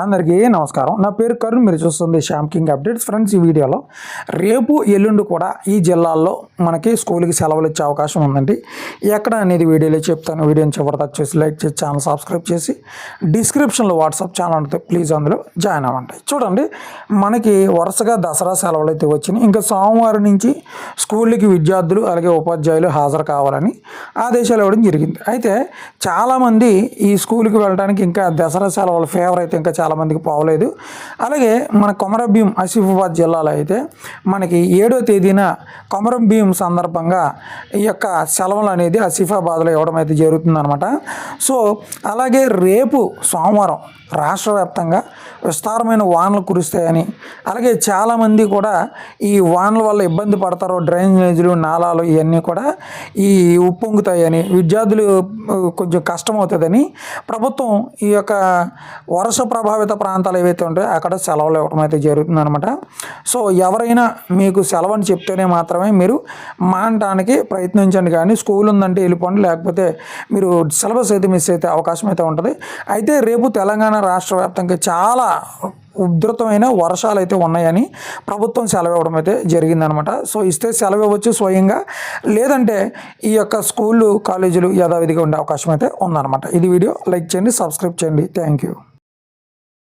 అందరికీ నమస్కారం. నా పేరు కరుణ్. మీరు చూస్తుంది శ్యామ్ కింగ్ అప్డేట్స్. ఫ్రెండ్స్ ఈ వీడియోలో రేపు ఎల్లుండి కూడా ఈ జిల్లాల్లో మనకి స్కూల్కి సెలవులు ఇచ్చే అవకాశం ఉందండి. ఎక్కడ అనేది వీడియోలో చెప్తాను. వీడియోని చివరి చేసి లైక్ చేసి ఛానల్ సబ్స్క్రైబ్ చేసి డిస్క్రిప్షన్లో వాట్సాప్ ఛానల్ ఉంటుంది ప్లీజ్ అందులో జాయిన్ అవ్వండి. చూడండి మనకి వరుసగా దసరా సెలవులు అయితే వచ్చినాయి. ఇంకా సోమవారం నుంచి స్కూళ్ళకి విద్యార్థులు అలాగే ఉపాధ్యాయులు హాజరు కావాలని ఆదేశాలు ఇవ్వడం జరిగింది. అయితే చాలామంది ఈ స్కూల్కి వెళ్ళడానికి ఇంకా దసరా సెలవుల ఫేవర్ అయితే ఇంకా చాలామందికి పోవలేదు. అలాగే మన కొమరభీం ఆసిఫాబాద్ జిల్లాలో అయితే మనకి ఏడో తేదీన కొమరం భీం సందర్భంగా ఈ యొక్క సెలవులు అనేది ఆసిఫాబాద్లో ఇవ్వడం అయితే జరుగుతుందన్నమాట. సో అలాగే రేపు సోమవారం రాష్ట్ర వ్యాప్తంగా విస్తారమైన వానలు కురుస్తాయని అలాగే చాలామంది కూడా ఈ వానల వల్ల ఇబ్బంది పడతారు డ్రైనేజీలు నాలాలు ఇవన్నీ కూడా ఈ ఉప్పొంగుతాయని విద్యార్థులు కొంచెం కష్టమవుతుందని ప్రభుత్వం ఈ యొక్క వర్ష ప్రభావిత ప్రాంతాలు ఏవైతే ఉంటాయో అక్కడ సెలవులు ఇవ్వడం అయితే జరుగుతుందనమాట సో ఎవరైనా మీకు సెలవు అని చెప్తేనే మాత్రమే మీరు మానటానికి ప్రయత్నించండి. కానీ స్కూల్ ఉందంటే వెళ్ళిపోండి. లేకపోతే మీరు సిలబస్ అయితే మిస్ అయితే అవకాశం అయితే ఉంటుంది. అయితే రేపు తెలంగాణ రాష్ట్ర వ్యాప్తంగా చాలా ఉధృతమైన వర్షాలు అయితే ఉన్నాయని ప్రభుత్వం సెలవు ఇవ్వడం అయితే జరిగిందనమాట సో ఇస్తే సెలవు ఇవ్వచ్చు స్వయంగా. లేదంటే ఈ యొక్క స్కూళ్ళు కాలేజీలు యథావిధిగా ఉండే అవకాశం అయితే ఉందన్నమాట. ఇది వీడియో. లైక్ చేయండి సబ్స్క్రైబ్ చేయండి. Thank you.